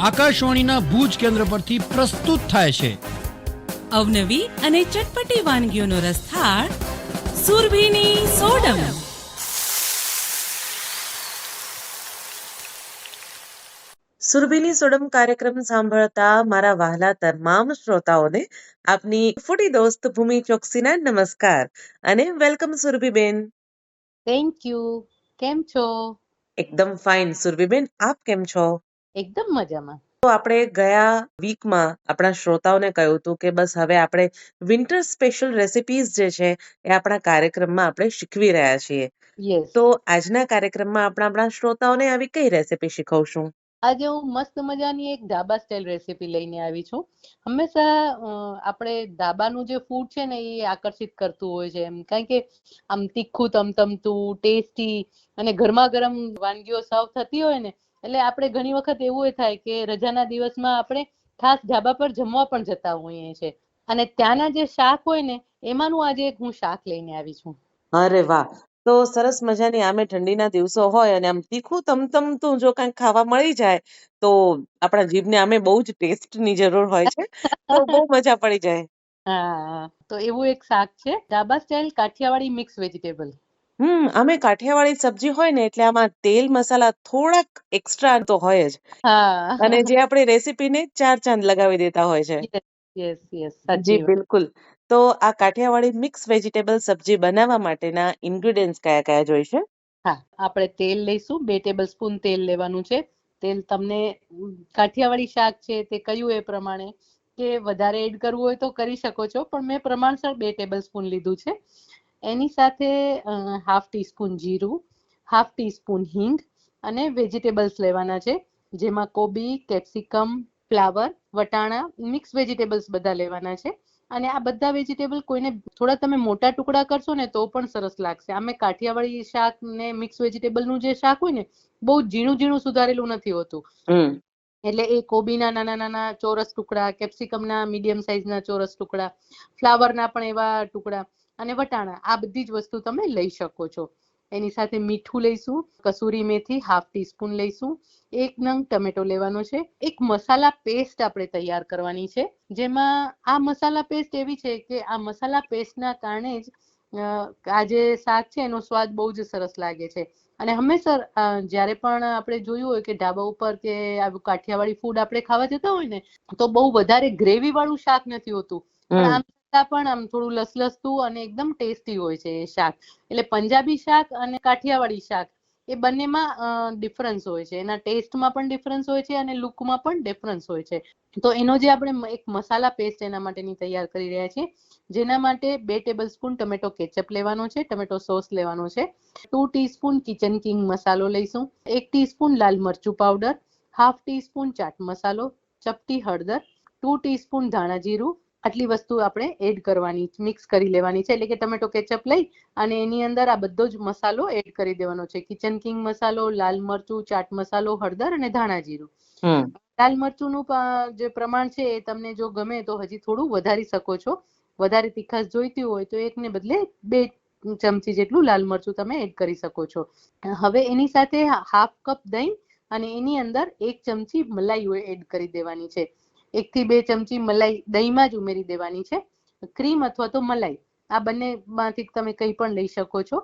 આકાશવાણીના ભુજ કેન્દ્ર પરથી પ્રસ્તુત થાય છે. અવનવી અને ચટપટી વાનગીઓનો રસથાળ સુરભીની સોડમ. સુરભીની સોડમ કાર્યક્રમ સાંભળતા મારા વહાલા તમામ શ્રોતાઓને આપની ફૂડી દોસ્ત ભૂમિ ચોકસીના નમસ્કાર અને વેલકમ સુરભીબેન. થેન્ક યુ કેમ છો? એકદમ ફાઇન. સુરભીબેન આપ કેમ છો? એકદમ મજામાં. તો આપણે ગયા વીકમાં આપણા શ્રોતાઓને કહ્યું હતું કે બસ હવે આપણે વિન્ટર સ્પેશિયલ રેસિપીઝ જે છે એ આપણા કાર્યક્રમમાં આપણે શીખવી રહ્યા છીએ. તો આજના કાર્યક્રમમાં આપણે આપણા શ્રોતાઓને આવી કઈ રેસિપી શીખવશું? આજે હું મસ્ત મજાની એક ઢાબા સ્ટાઇલ રેસીપી લઈને આવી છું. હંમેશા આપણે ઢાબાનું જે ફૂડ છે ને એ આકર્ષિત કરતું હોય છે એમ. કારણ કે આમ તીખું તમતમતું ટેસ્ટી અને ગરમા ગરમ વાનગીઓ સર્વ થતી હોય ને એટલે આપણે ઘણી વખત એવું થાય કે રજાના દિવસમાં આપણે ખાસ ધાબા પર જમવા પણ જતા હોઈએ છે અને ત્યાંના જે શાક હોય ને એમાંનું આજે હું શાક લઈને આવી છું. અરે વાહ! તો સરસ મજાની આમે ઠંડીના દિવસો હોય અને આમ તીખું તમતમતું જો કાંઈક ખાવા મળી જાય તો આપણા જીભને આમે બહુ જ ટેસ્ટની જરૂર હોય છે તો બહુ મજા પડી જાય. હા તો એવું એક શાક છે ડાબા સ્ટાઇલ કાઠિયાવાડી મિક્સ વેજીટેબલ. હમ આમે કાઠિયાવાડી સબ્જી હોય ને એટલે આમાં તેલ મસાલા થોડાક એક્સ્ટ્રા તો હોય જ. હા. અને જે આપણી રેસીપીને ચાર ચાંદ લગાવી દેતા હોય છે. યસ યસ જી સાચી વાત. બિલકુલ. તો આ કાઠિયાવાડી મિક્સ વેજીટેબલ સબ્જી બનાવવા માટેના ઇન્ગ્રેડિયન્ટ્સ કયા કયા જોઈશે હા આપણે તેલ લઈશું. બે ટેબલ સ્પૂન તેલ લેવાનું છે. તેલ તમને ઉમ, કાઠિયાવાડી શાક છે તે કયું એ પ્રમાણે કે વધારે એડ કરવું હોય તો કરી શકો છો. પણ મેં પ્રમાણસર બે ટેબલ સ્પૂન લીધું છે. એની સાથે હાફ ટીસ્પૂન જીરું હાફ ટીસ્પૂન હિંગ અને વેજીટેબલ્સ લેવાના છે જેમાં કોબી કેપ્સિકમ ફ્લાવર વટાણા મિક્સ વેજીટેબલ્સ બધા લેવાના છે. અને આ બધા વેજીટેબલ કોઈને થોડા તમે મોટા ટુકડા કરશો ને તો પણ સરસ લાગશે. આમે કાઠિયાવાડી શાક ને મિક્સ વેજીટેબલનું જે શાક હોય ને બહુ ઝીણું ઝીણું સુધારેલું નથી હોતું. એટલે એ કોબીના નાના નાના ચોરસ ટુકડા કેપ્સિકમના મીડિયમ સાઇઝના ચોરસ ટુકડા ફ્લાવરના પણ એવા ટુકડા અને વટાણા આ બધી જ વસ્તુ તમે લઈ શકો છો. એની સાથે મીઠું લઈશું કસૂરી મેથી હાફ ટીસ્પૂન લઈશું એક નંગ ટમેટો લેવાનો છે એક મસાલા પેસ્ટ આપણે તૈયાર કરવાની છે જેમાં આ મસાલા પેસ્ટ એવી છે કે આ મસાલા પેસ્ટના કારણે જ આ જે શાક છે એનો સ્વાદ બહુ જ સરસ લાગે છે. અને હંમેશા જ્યારે પણ આપણે જોયું હોય કે ઢાબા ઉપર કે આવું કાઠિયાવાડી ફૂડ આપણે ખાવા જતા હોય ને તો બહુ વધારે ગ્રેવી વાળું શાક નથી હોતું. પણ આમ પણ આમ થોડું લસલસતું અને એકદમ ટેસ્ટી હોય છે એ શાક. એટલે પંજાબી શાક અને કાઠિયાવાડી શાક એ બંનેમાં ડિફરન્સ હોય છે. એના ટેસ્ટમાં પણ ડિફરન્સ હોય છે અને લુકમાં પણ ડિફરન્સ હોય છે. તો એનો જે આપણે એક મસાલા પેસ્ટ એના માટેની તૈયાર કરી રહ્યા છીએ, જેના માટે બે ટેબલ સ્પૂન ટમેટો કેચઅપ લેવાનો છે ટમેટો સોસ લેવાનો છે ટુ ટીસ્પૂન કિચન કિંગ મસાલો લઈશું, એક ટીસ્પૂન લાલ મરચું પાવડર હાફ ટીસ્પૂન ચાટ મસાલો ચપટી હળદર ટુ ટીસ્પૂન ધાણા જીરું આટલી વસ્તુ આપણે એડ કરવાની મિક્સ કરી લેવાની છે. એટલે કે ટમેટો કેચઅપ લઈ અને એની અંદર આ બધો જ મસાલો એડ કરી દેવાનો છે. કિચન કિંગ મસાલો લાલ મરચું ચાટ મસાલો હળદર અને ધાણા જીરું. લાલ મરચુંનું નું જે પ્રમાણ છે એ તમને જો ગમે તો હજી થોડું વધારી શકો છો. વધારે તીખાશ જોઈતી હોય તો એકને બદલે બે ચમચી જેટલું લાલ મરચું તમે એડ કરી શકો છો. હવે એની સાથે હાફ કપ દહીં અને એની અંદર એક ચમચી મલાઈ એડ કરી દેવાની છે. એક થી બે ચમચી મલાઈ દહીંમાં જ ઉમેરી દેવાની છે. ક્રીમ અથવા તો મલાઈ, આ બંનેમાંથી તમે કંઈ પણ લઈ શકો છો.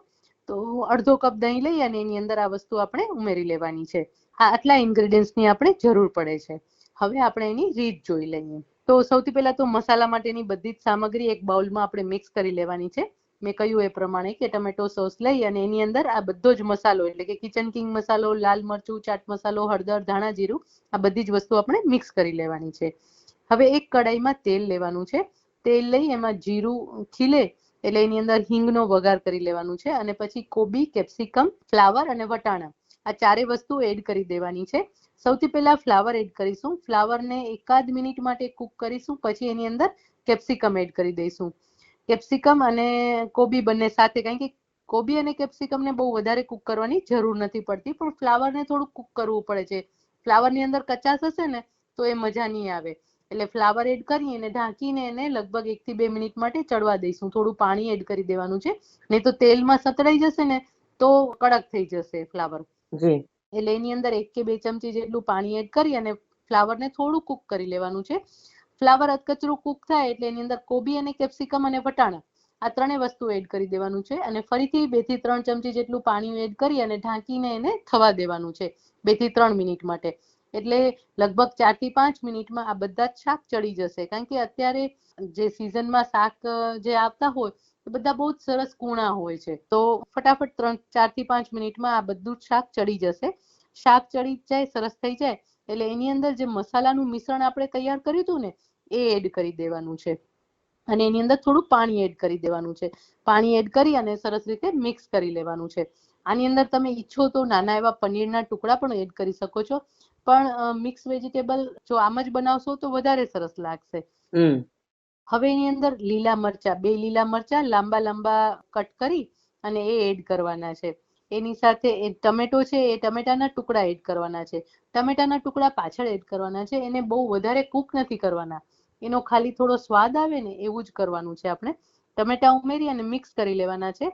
તો અડધો કપ દહીં લઈ અને એની અંદર આ વસ્તુ આપણે ઉમેરી લેવાની છે. આ આટલા ઇન્ગ્રેડિયન્ટ્સની આપણે જરૂર પડે છે. હવે આપણે એની રીત જોઈ લઈએ. તો સૌથી પહેલા તો મસાલા માટેની બધી જ સામગ્રી એક બાઉલમાં આપણે મિક્સ કરી લેવાની છે. મેં કહ્યું એ પ્રમાણે કે ટમેટો સોસ લઈ અને એની અંદર આ બધો જ મસાલો, એટલે કે કિચન કિંગ મસાલો, લાલ મરચું, ચાટ મસાલો, હળદર, ધાણા જીરું, આ બધી જ વસ્તુ આપણે મિક્સ કરી લેવાની છે. હવે એક કડાઈમાં તેલ લેવાનું છે. તેલ લઈ એમાં જીરું ખીલે, એટલે એની અંદર હિંગનો વઘાર કરી લેવાનું છે અને પછી કોબી, કેપ્સિકમ, ફ્લાવર અને વટાણા. આ ચારે વસ્તુ એડ કરી દેવાની છે. સૌથી પહેલા ફ્લાવર એડ કરીશું. ફ્લાવરને એકાદ મિનિટ માટે કુક કરીશું, પછી એની અંદર કેપ્સિકમ એડ કરી દઈશું. કેપ્સિકમ અને કોબી બંને સાથે કારણ કે કોબી અને કેપ્સિકમને બહુ વધારે કુક કરવાની જરૂર નથી પડતી પણ ફ્લાવરને થોડું કુક કરવું પડે છે. ફ્લાવરની અંદર કચાશ હશે ને તો એ મજા નહીં આવે. એટલે ફ્લાવર એડ કરી અને ઢાંકીને એને લગભગ એક થી બે મિનિટ માટે ચડવા દઈશું. થોડું પાણી એડ કરી દેવાનું છે. નહીં તો તેલમાં સતળાઈ જશે ને તો કડક થઈ જશે ફ્લાવર. એટલે એની અંદર એક કે બે ચમચી જેટલું પાણી એડ કરી અને ફ્લાવરને થોડું કૂક કરી લેવાનું છે. ફ્લાવર અધકચરું કૂક થાય એટલે એની અંદર કોબી અને કેપ્સિકમ અને વટાણા આ ત્રણેય વસ્તુ એડ કરી દેવાનું છે અને ફરીથી બેથી ત્રણ ચમચી જેટલું પાણી એડ કરી અને ઢાંકીને એને થવા દેવાનું છે બેથી ત્રણ મિનિટ માટે. એટલે લગભગ ચારથી પાંચ મિનિટમાં આ બધા જ શાક ચડી જશે. કારણ કે અત્યારે જે સિઝનમાં શાક જે આવતા હોય એ બધા બહુ જ સરસ કૂણા હોય છે. તો ફટાફટ ત્રણ, ચારથી પાંચ મિનિટમાં આ બધું જ શાક ચડી જશે. શાક ચડી જાય, સરસ થઈ જાય. એટલે એની અંદર જે મસાલાનું મિશ્રણ આપણે તૈયાર કર્યું હતું ને એ એડ કરી દેવાનું છે. અને એની અંદર થોડું પાણી એડ કરી દેવાનું છે. પાણી એડ કરી અને સરસ રીતે મિક્સ કરી લેવાનું છે. આની અંદર તમે ઈચ્છો તો નાના એવા પનીરના ટુકડા પણ એડ કરી શકો છો. પણ મિક્સ વેજીટેબલ જો આમ જ બનાવશો તો વધારે સરસ લાગશે. હવે એની અંદર લીલા મરચા બે લીલા મરચા લાંબા લાંબા કટ કરી અને એ એડ કરવાના છે. એની સાથે એ ટમેટો છે એ ટમેટાના ટુકડા એડ કરવાના છે. ટમેટાના ટુકડા પાછળ એડ કરવાના છે. એને બહુ વધારે કૂક નથી કરવાના. એનો ખાલી થોડો સ્વાદ આવે ને એવું જ કરવાનું છે આપણે. ટમેટા ઉમેરી અને મિક્સ કરી લેવાના છે.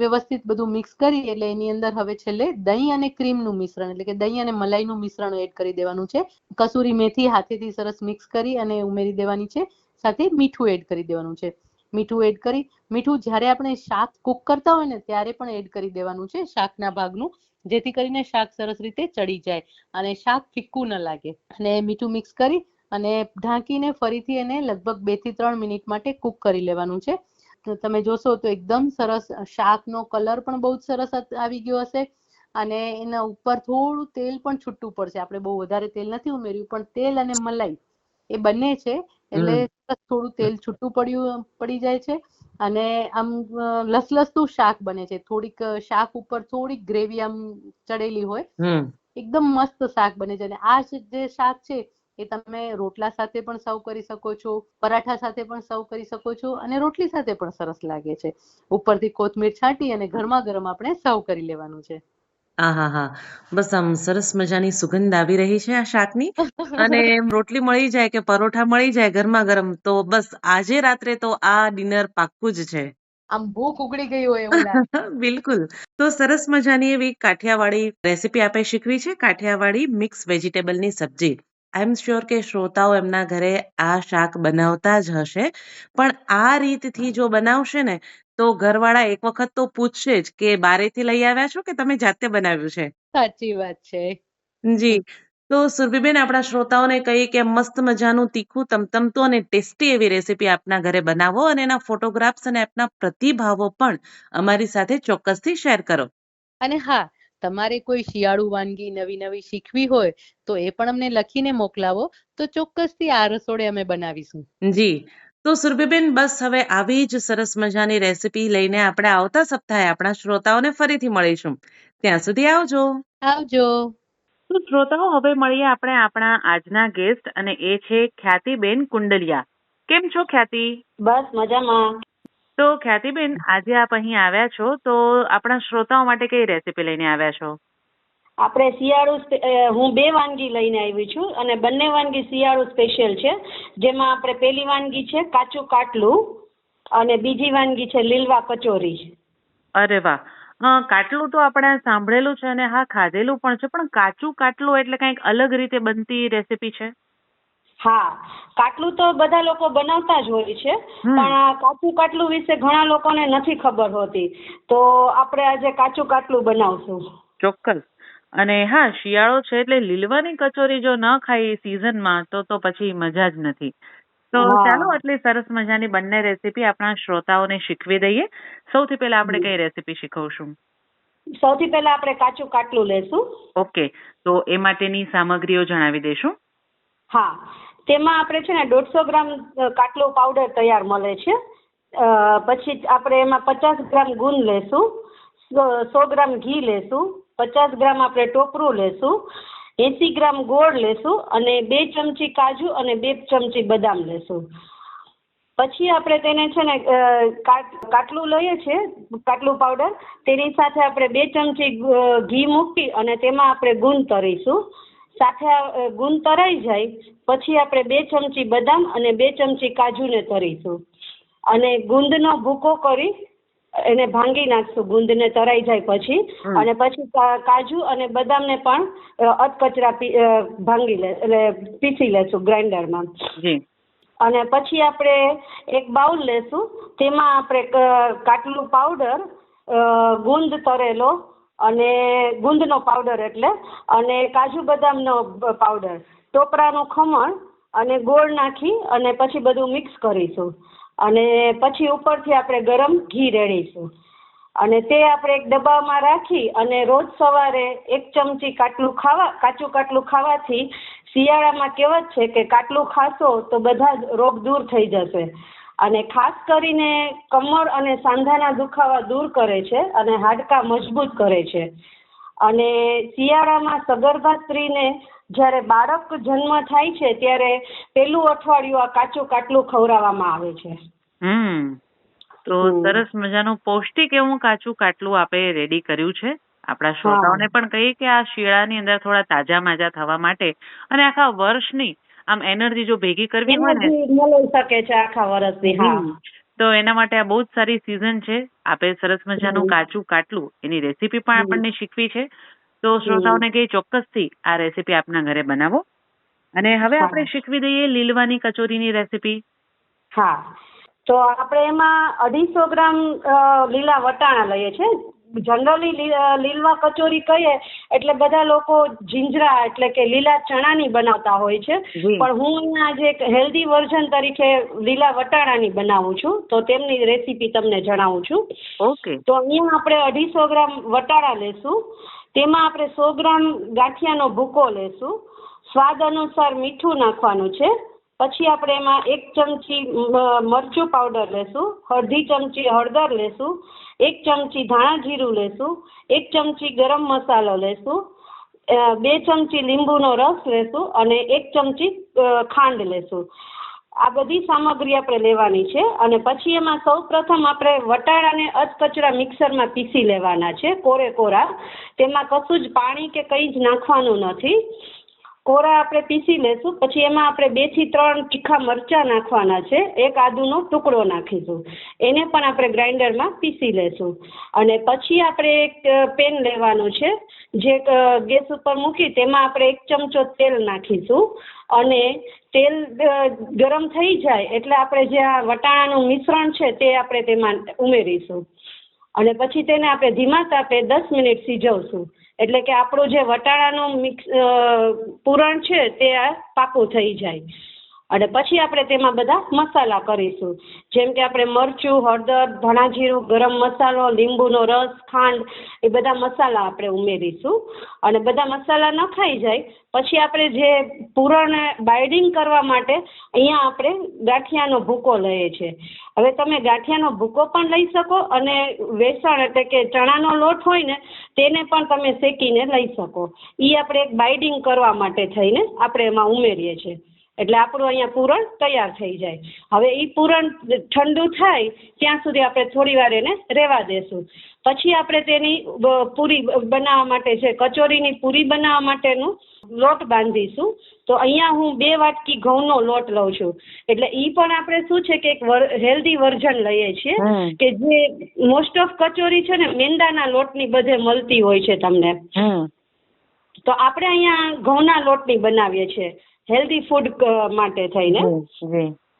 વ્યવસ્થિત બધું મિક્સ કરી એટલે એની અંદર હવે છેલ્લે દહીં અને ક્રીમનું મિશ્રણ એટલે કે દહીં અને મલાઈનું મિશ્રણ એડ કરી દેવાનું છે. કસૂરી મેથી હાથેથી સરસ મિક્સ કરી અને ઉમેરી દેવાની છે. સાથે મીઠું એડ કરી દેવાનું છે. મીઠું એડ કરી, મીઠું જ્યારે આપણે શાક કૂક કરતા હોય ને ત્યારે પણ એડ કરી દેવાનું છે શાકના ભાગનું, જેથી કરીને શાક સરસ રીતે ચડી જાય અને શાક ફિક્કું ન લાગે. અને મીઠું મિક્સ કરી અને ઢાંકીને ફરીથી એને લગભગ બેથી ત્રણ મિનિટ માટે કૂક કરી લેવાનું છે. તો તમે જોશો તો એકદમ સરસ શાકનો કલર પણ બહુ જ સરસ આવી ગયો હશે. અને એના ઉપર થોડું તેલ પણ છૂટું પડશે. આપણે બહુ વધારે તેલ નથી ઉમેર્યું પણ તેલ અને મલાઈ એ બંને છે એટલે થોડું તેલ છૂટું પડ્યું પડી જાય છે. અને આમ લસલસતું શાક બને છે. થોડીક શાક ઉપર થોડીક ગ્રેવી આમ ચડેલી હોય. એકદમ મસ્ત શાક બને છે. અને આ જે શાક છે એ તમે રોટલા સાથે પણ સર્વ કરી શકો છો પરાઠા સાથે પણ સર્વ કરી શકો છો અને રોટલી સાથે પણ સરસ લાગે છે. ઉપરથી કોથમીર છાંટી અને ગરમા ગરમ આપણે સર્વ કરી લેવાનું છે. આહા હા બસ આમ સરસ મજાની સુગંધ આવી રહી છે આ શાકની. અને રોટલી મળી જાય કે પરોઠા મળી જાય ગરમા ગરમ તો બસ આજે રાત્રે તો આ ડિનર પાક્કું જ છે. આમ ભૂખ ઉગડી ગઈ હોય એવું લાગે. બિલકુલ. તો સરસ મજાની એવી કાઠિયાવાડી રેસીપી આપે શીખવી છે કાઠિયાવાડી મિક્સ વેજીટેબલની સબ્જી. આઈ એમ શ્યોર કે શ્રોતાઓ એમના ઘરે આ શાક બનાવતા જ હશે. પણ આ રીતથી જો બનાવશે ને તો ઘરવાળા એક વખત તો પૂછશે જ કે બારેથી લઈ આવ્યા છો કે તમે જાતે બનાવ્યું છે? સાચી વાત છે. જી. તો સુરભીબેન આપણા શ્રોતાઓને કહીએ કે મસ્ત મજાનું તીખું તમતમતું અને ટેસ્ટી એવી રેસીપી આપના ઘરે બનાવો અને એના ફોટોગ્રાફ્સ અને આપના પ્રતિભાવો પણ અમારી સાથે ચોક્કસથી શેર કરો. અને હા તમારે કોઈ શિયાળુ વાનગી નવી નવી શીખવી હોય તો એ પણ અમને લખીને મોકલાવો. તો ચોક્કસથી આ રસોડે અમે બનાવીશું. જી. તો સુરભીબેન બસ હવે આવી જ સરસ મજાની રેસીપી લઈને આપણે આવતા સપ્તાહે આપણા શ્રોતાઓને ફરીથી મળીશું. ત્યાં સુધી આવજો. આવજો. તો શ્રોતાઓ હવે મળીએ આપણે આપણા આજના ગેસ્ટ અને એ છે ખ્યાતિબેન કુંડલિયા. કેમ છો ખ્યાતિ? બસ મજામાં. તો ખ્યાતિબેન આજે આપ અહીં આવ્યા છો તો આપણા શ્રોતાઓ માટે કઈ રેસીપી લઈને આવ્યા છો? આપણે શિયાળુ હું બે વાનગી લઈને આવી છું અને બંને વાનગી શિયાળુ સ્પેશિયલ છે. જેમાં આપણે પેલી વાનગી છે કાચું કાટલું અને બીજી વાનગી છે લીલવા કચોરી. અરે વાહ! હા કાટલું તો આપણે સાંભળેલું છે અને હા ખાધેલું પણ છે પણ કાચું કાટલું એટલે કંઈક અલગ રીતે બનતી રેસીપી છે? હા કાટલું તો બધા લોકો બનાવતા જ હોય છે પણ કાચું કાટલું વિશે ઘણા લોકોને નથી ખબર હોતી. તો આપણે આજે કાચું કાટલું બનાવશું. ચોક્કસ. અને હા શિયાળો છે એટલે લીલવાની કચોરી જો ન ખાઈ સીઝનમાં તો તો પછી મજા જ નથી. તો ચાલો આટલી સરસ મજાની બંને રેસીપી આપણા શ્રોતાઓને શીખવી દઈએ. સૌથી પહેલા આપણે કઈ રેસીપી શીખવશું? સૌથી પહેલા આપણે કાચું કાટલું લેશું. ઓકે. તો એ માટેની સામગ્રીઓ જણાવી દેશું. હા. તેમાં આપણે છે ને દોઢસો ગ્રામ કાટલો પાવડર તૈયાર મળે છે. પછી આપણે એમાં પચાસ ગ્રામ ગુંદ લેશું. સો- ગ્રામ ઘી લેશું. પચાસ ગ્રામ આપણે ટોપરું લેશું. એંસી ગ્રામ ગોળ લેશું અને બે ચમચી કાજુ અને બે ચમચી બદામ લેશું. પછી આપણે તેને છે ને કાટલું લઈએ છીએ કાટલું પાવડર તેની સાથે આપણે બે ચમચી ઘી મૂકી અને તેમાં આપણે ગુંદ તરીશું. સાથે ગુંદ તરાઈ જાય પછી આપણે બે ચમચી બદામ અને બે ચમચી કાજુને તરીશું. અને ગુંદનો ભૂકો કરી એને ભાંગી નાખશું ગુંદને તરાઈ જાય પછી. અને પછી કાજુ અને બદામને પણ અધકચરા ભાંગી લે એટલે પીસી લેશું ગ્રાઇન્ડરમાં. જી અને પછી આપણે એક બાઉલ લેશું તેમાં આપણે કાટલું પાવડર ગુંદ તરેલો અને ગુંદનો પાવડર એટલે, અને કાજુ બદામનો પાવડર ટોપરાનું ખમણ અને ગોળ નાખી અને પછી બધું મિક્સ કરીશું. અને પછી ઉપરથી આપણે ગરમ ઘી રેડીશું. અને તે આપણે એક ડબ્બામાં રાખી અને રોજ સવારે એક ચમચી કાટલું ખાવા, કાચું કાટલું ખાવાથી શિયાળામાં કહેવત છે કે કાટલું ખાશો તો બધા જ રોગ દૂર થઈ જશે. અને ખાસ કરીને કમર અને સાંધાના દુખાવા દૂર કરે છે અને હાડકાં મજબૂત કરે છે. અને શિયાળામાં સગર્ભા સ્ત્રીને જ્યારે બાળક જન્મ થાય છે ત્યારે પહેલું અઠવાડિયું આ કાચું કાટલું ખવડાવવામાં આવે છે. હમ. તો સરસ મજાનું પૌષ્ટિક એવું કાચું કાટલું આપે રેડી કર્યું છે. આપણા શ્રોતાઓને પણ કહીએ કે આ શિયાળાની અંદર થોડા તાજા માજા થવા માટે અને આખા વર્ષની આમ એનર્જી જો ભેગી કરવી હોય ને મળી શકે છે આખા વર્ષથી હા. તો એના માટે આ બહુ જ સારી સિઝન છે. આપે સરસ મજાનું. કાચું કાટલું એની રેસીપી પણ આપણને શીખવી છે. તો શ્રોતાઓને કે ચોક્કસથી આ રેસીપી આપના ઘરે બનાવો. અને હવે આપણે શીખવી દઈએ લીલવાની કચોરીની રેસીપી હા. તો આપણે એમાં અઢીસો ગ્રામ લીલા વટાણા લઈએ છીએ જનરલી લીલવા કચોરી કહીએ એટલે બધા લોકો જીંજરા એટલે કે લીલા ચણાની બનાવતા હોય છે. પણ હું અહીંયા આજે એક હેલ્ધી વર્ઝન તરીકે લીલા વટાણાની બનાવું છું. તો તેમની રેસીપી તમને જણાવું છું. ઓકે. તો અહીંયા આપણે અઢીસો ગ્રામ વટાણા લેશું. તેમાં આપણે સો ગ્રામ ગાંઠિયાનો ભૂકો લેશું. સ્વાદ અનુસાર મીઠું નાખવાનું છે. પછી આપણે એમાં એક ચમચી મરચું પાવડર લેશું, અડધી ચમચી હળદર લેશું, એક ચમચી ધાણા જીરું લેશું, એક ચમચી ગરમ મસાલો લેશું બે ચમચી લીંબુનો રસ લેશું અને એક ચમચી ખાંડ લેશું. આ બધી સામગ્રી આપણે લેવાની છે અને પછી એમાં સૌ પ્રથમ આપણે વટાણાને અધકચરા મિક્સરમાં પીસી લેવાના છે, કોરે કોરા. તેમાં કશું જ પાણી કે કંઈ જ નાખવાનું નથી. કોરા આપણે પીસી લેશું, પછી એમાં આપણે બેથી ત્રણ તીખા મરચાં નાખવાના છે, એક આદુનો ટુકડો નાખીશું. એને પણ આપણે ગ્રાઇન્ડરમાં પીસી લેશું. અને પછી આપણે એક પેન લેવાનું છે, જે ગેસ ઉપર મૂકી તેમાં આપણે એક ચમચો તેલ નાખીશું. અને તેલ ગરમ થઈ જાય એટલે આપણે જે આ વટાણાનું મિશ્રણ છે તે આપણે તેમાં ઉમેરીશું. અને પછી તેને આપણે ધીમા તાપે દસ મિનિટ સિજવશું. એટલે કે આપણું જે વટાણાનું મિક્સ પૂરણ છે તે આ પાકું થઈ જાય. અને પછી આપણે તેમાં બધા મસાલા કરીશું. જેમ કે આપણે મરચું, હળદર, ધાણા જીરું, ગરમ મસાલો, લીંબુનો રસ, ખાંડ, એ બધા મસાલા આપણે ઉમેરીશું. અને બધા મસાલા નખાઈ જાય, પછી આપણે જે પૂરણ બાઇડિંગ કરવા માટે અહીંયા આપણે ગાંઠિયાનો ભૂકો લઈએ છીએ. હવે તમે ગાંઠિયાનો ભૂકો પણ લઈ શકો અને વેસણ એટલે કે ચણાનો લોટ હોય ને, તેને પણ તમે શેકીને લઈ શકો. એ આપણે એક બાઇડિંગ કરવા માટે થઈને આપણે એમાં ઉમેરીએ છીએ. એટલે આપણું અહીંયા પૂરણ તૈયાર થઈ જાય. હવે એ પૂરણ ઠંડુ થાય ત્યાં સુધી આપણે થોડી વાર એને રહેવા દેશું. પછી આપણે તેની પૂરી બનાવવા માટે છે કચોરીની પૂરી બનાવવા માટેનું લોટ બાંધીશું. તો અહીંયા હું બે વાટકી ઘઉંનો લોટ લઉં છું. એટલે એ પણ આપણે શું છે કે એક હેલ્ધી વર્ઝન લઈએ છીએ કે જે મોસ્ટ ઓફ કચોરી છે ને મેંદાના લોટની બધે મળતી હોય છે તમને. તો આપણે અહીંયા ઘઉંના લોટની બનાવીએ છીએ. હેલ્ધી ફૂડ માટે થઈને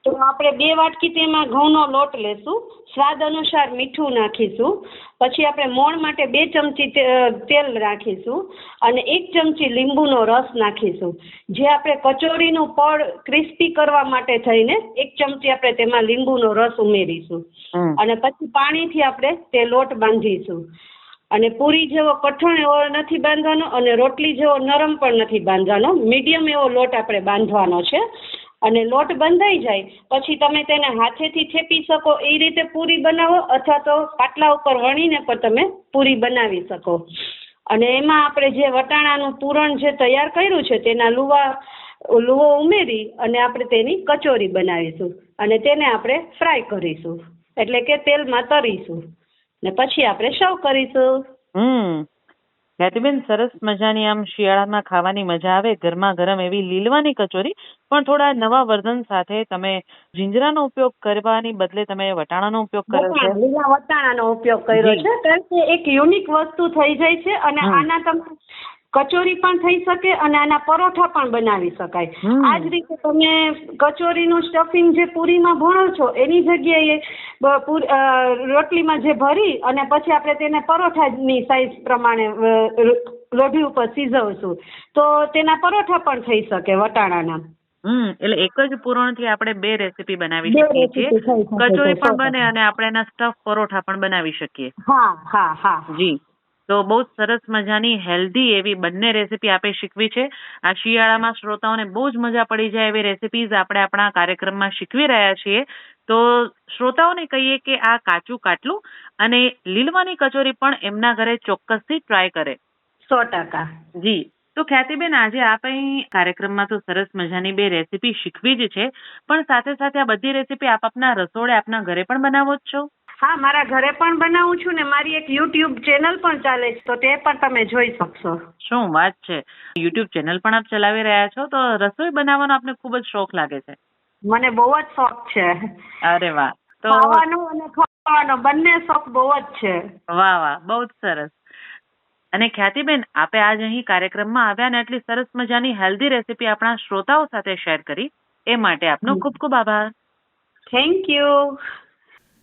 તો આપણે બે વાટકી તેમાં ઘઉંનો લોટ લેશું સ્વાદ અનુસાર મીઠું નાખીશું પછી આપણે મોણ માટે બે ચમચી તેલ રાખીશું અને એક ચમચી લીંબુનો રસ નાખીશું. જે આપણે કચોરીનું પડ ક્રિસ્પી કરવા માટે થઈને એક ચમચી આપણે તેમાં લીંબુનો રસ ઉમેરીશું. અને પછી પાણીથી આપણે તે લોટ બાંધીશું. અને પૂરી જેવો કઠણ એવો નથી બાંધવાનો અને રોટલી જેવો નરમ પણ નથી બાંધવાનો. મીડિયમ એવો લોટ આપણે બાંધવાનો છે. અને લોટ બંધાઈ જાય, પછી તમે તેને હાથેથી થેપી શકો, એ રીતે પૂરી બનાવો અથવા તો પાટલા ઉપર વણીને પણ તમે પૂરી બનાવી શકો. અને એમાં આપણે જે વટાણાનું પૂરણ જે તૈયાર કર્યું છે, તેના લુવા, લુવો ઉમેરી અને આપણે તેની કચોરી બનાવીશું. અને તેને આપણે ફ્રાય કરીશું. એટલે કે તેલમાં તરીશું. ને પછી આપણે સર્વ કરીશું. હમ. ખ્યાતિબેન સરસ મજાની આમ શિયાળામાં ખાવાની મજા આવે ગરમા ગરમ એવી લીલવાની કચોરી પણ થોડા નવા વર્ઝન સાથે તમે જીંજરાનો ઉપયોગ કરવાની બદલે તમે વટાણાનો ઉપયોગ કરો છો? લીલા વટાણાનો ઉપયોગ કર્યો છે. કારણ કે એક યુનિક વસ્તુ થઈ જાય છે અને આના તમે કચોરી પણ થઈ શકે અને આના પરોઠા પણ બનાવી શકાય. આ જ રીતે તમે કચોરીનું સ્ટફિંગ જે પૂરીમાં ભણો છો એની જગ્યાએ રોટલીમાં જે ભરી અને પછી આપણે તેને પરોઠાની સાઈઝ પ્રમાણે રોઢી ઉપર સીઝવશું તો તેના પરોઠા પણ થઈ શકે વટાણાના. હમ એટલે એક જ પૂરણથી આપણે બે રેસીપી બનાવી શકીએ છીએ. કચોરી પણ બને અને આપણે એના સ્ટફ પરોઠા પણ બનાવી શકીએ. હા હા હા. જી. તો બહુ જ સરસ મજાની હેલ્ધી એવી બંને રેસીપી આપે શીખવી છે. આ શિયાળામાં શ્રોતાઓને બહુ જ મજા પડી જાય એવી રેસીપીઝ આપણે આપણા કાર્યક્રમમાં શીખવી રહ્યા છીએ. તો શ્રોતાઓને કહીએ કે આ કાચું કાટલું અને લીલવાની કચોરી પણ એમના ઘરે ચોક્કસથી ટ્રાય કરે. સો ટકા. જી. તો ખ્યાતિબેન આજે આપ અહીં કાર્યક્રમમાં તો સરસ મજાની બે રેસીપી શીખવી જ છે. પણ સાથે સાથે આ બધી રેસીપી આપ આપના રસોડે આપના ઘરે પણ બનાવો જ છો? હા મારા ઘરે પણ બનાવું છું ને મારી એક યુટ્યુબ ચેનલ પણ ચાલે છે તો તે પણ તમે જોઈ શકશો. શું વાત છે? યુટ્યુબ ચેનલ પણ આપ ચલાવી રહ્યા છો? તો રસોઈ બનાવવાનો આપને ખૂબ જ શોખ લાગે છે. મને બહુ જ શોખ છે. અરે વાહ. તો ખાવાનો અને ખવાનો બંને શોખ બહુ જ છે. વાહ વાહ. બહુ જ સરસ. અને ખ્યાતિબેન આપે આજ અહીં કાર્યક્રમમાં આવ્યા ને એટલી સરસ મજાની હેલ્ધી રેસીપી આપણા શ્રોતાઓ સાથે શેર કરી. એ માટે આપનો ખૂબ ખૂબ આભાર. થેન્ક યુ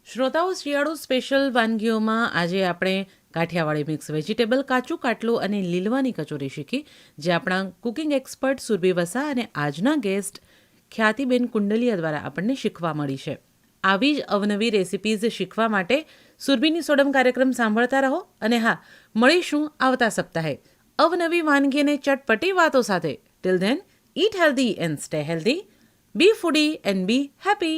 શ્રોતાઓ, શિયાળુ સ્પેશિયલ વાનગીઓમાં આજે આપણે કાઠિયાવાડી મિક્સ વેજીટેબલ કાચું, કાટલું અને લીલવાની કચોરી શીખી, જે આપણા કુકિંગ એક્સપર્ટ સુરભી વસા અને આજના ગેસ્ટ ખ્યાતિબેન કુંડલિયા દ્વારા આપણને શીખવા મળી છે. આવી જ અવનવી રેસિપીઝ શીખવા માટે સુરભીની સોડમ કાર્યક્રમ સાંભળતા રહો અને હા, મળીશું આવતા સપ્તાહે અવનવી વાનગી અને ચટપટી વાતો સાથે. Till then eat healthy and stay healthy be foodie and be happy